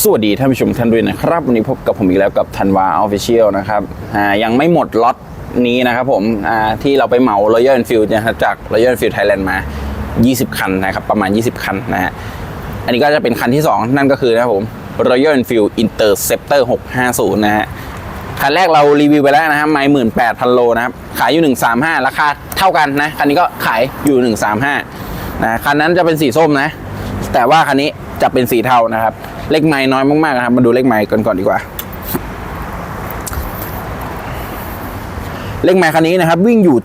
สวัสดีท่านผู้ชมท่านด้วยนะครับ วันนี้พบกับผมอีกแล้วกับธันวาออฟฟิเชียลนะครับอ่ายังไม่หมดล็อตนี้นะครับผมอ่าที่เราไปเหมา Royal Enfield นะครับจาก Royal Enfield Thailand มา 20 คันนะครับ ประมาณ 20 คันนะฮะอันนี้ก็จะเป็นคันที่ 2 นั่นก็คือนะครับผม Royal Enfield Interceptor 650 นะฮะคันแรกเรารีวิวไปแล้วนะครับไม่หมื่นแปดพันโลนะครับขายอยู่ 135 ราคาเท่ากันนะคันนี้ก็ขายอยู่ 135นะคันนั้นจะเป็นสีส้มนะ แต่ว่าคันนี้จะเป็นสีเทานะครับ เลขไม้น้อยมากๆนะครับ มาดูเลขไม้กันก่อนดีกว่า เลขไม้คันนี้นะครับ วิ่งอยู่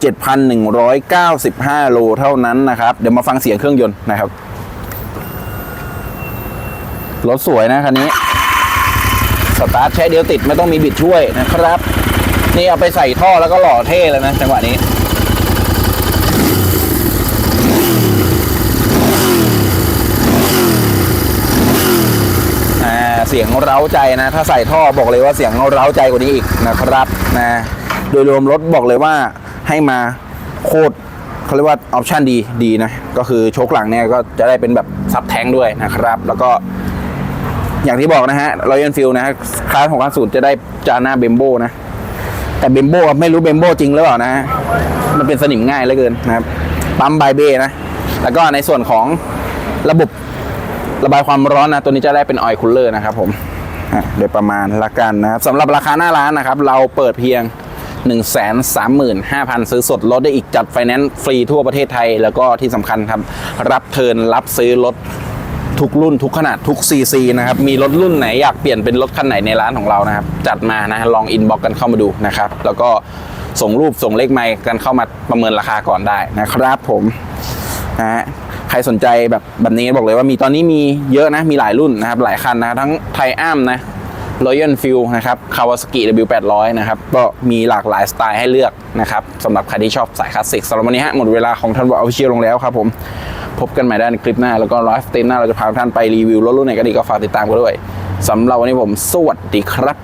7,195 โลเท่านั้นนะครับ เดี๋ยวมาฟังเสียงเครื่องยนต์นะครับ รถสวยนะคันนี้ สตาร์ทใช้เดียวติดไม่ต้องมีบิดช่วยนะครับ นี่เอาไปใส่ท่อแล้วก็หล่อเท่แล้วนะจังหวะนี้ อ่า เสียงเร้าใจนะ ถ้าใส่ท่อบอกเลยว่าเสียงเร้าใจกว่านี้อีกนะครับนะโดยรวมรถบอกเลยว่าให้มาโคตรเขาเรียกว่าออปชันดีดีนะ ก็คือโชคหลังเนี่ยก็จะได้เป็นแบบซับแทงด้วยนะครับ แล้วก็อย่างที่บอกนะฮะรอยัลฟิลนะฮะคลาสของสูตรจะได้จาน่าเบมโบนะ แต่เบมโบไม่รู้เบมโบจริงหรือเปล่านะฮะมันเป็นสนิมง่ายเหลือเกินนะครับ ปั๊มไบเบนะ แล้วก็ในส่วนของระบบ ระบายความร้อนนะตัวนี้จะได้เป็นออยล์คูลเลอร์นะครับผมโดยประมาณละกันนะครับสำหรับราคาหน้าร้านนะครับ เราเปิดเพียง 1 3 5 0 0 0 ซื้อสดรถได้อีกจัดไฟแนนซ์ฟรีทั่วประเทศไทย แล้วก็ที่สำคัญครับ รับเทิร์นรับซื้อรถทุกรุ่นทุกขนาดทุกซีซีนะครับ มีรถรุ่นไหนอยากเปลี่ยนเป็นรถคันไหนในร้านของเรานะครับ จัดมานะลองอินบ็อกกันเข้ามาดูนะครับ แล้วก็ส่งรูปส่งเลขไมค์กันเข้ามาประเมินราคาก่อนได้นะครับผมนะฮะ ใครสนใจแบบแบบนี้บอกเลยว่ามีตอนนี้มีเยอะนะ มีหลายรุ่นนะครับ หลายคันนะทั้งไทอัมนะ Royal Enfield นะครับ Kawasaki W800 นะครับ ก็มีหลากหลายสไตล์ให้เลือกนะครับสำหรับใครที่ชอบสายคลาสสิกสำหรับวันนี้ฮะหมดเวลาของทันวออฟฟิเชียลลงแล้วครับผม พบกันใหม่ได้ในคลิปหน้า แล้วก็ไลฟ์สตรีมหน้าเราจะพาท่านไปรีวิวรถรุ่นไหนก็ดีก็ฝากติดตามกันด้วยสำหรับวันนี้ผม สวัสดีครับ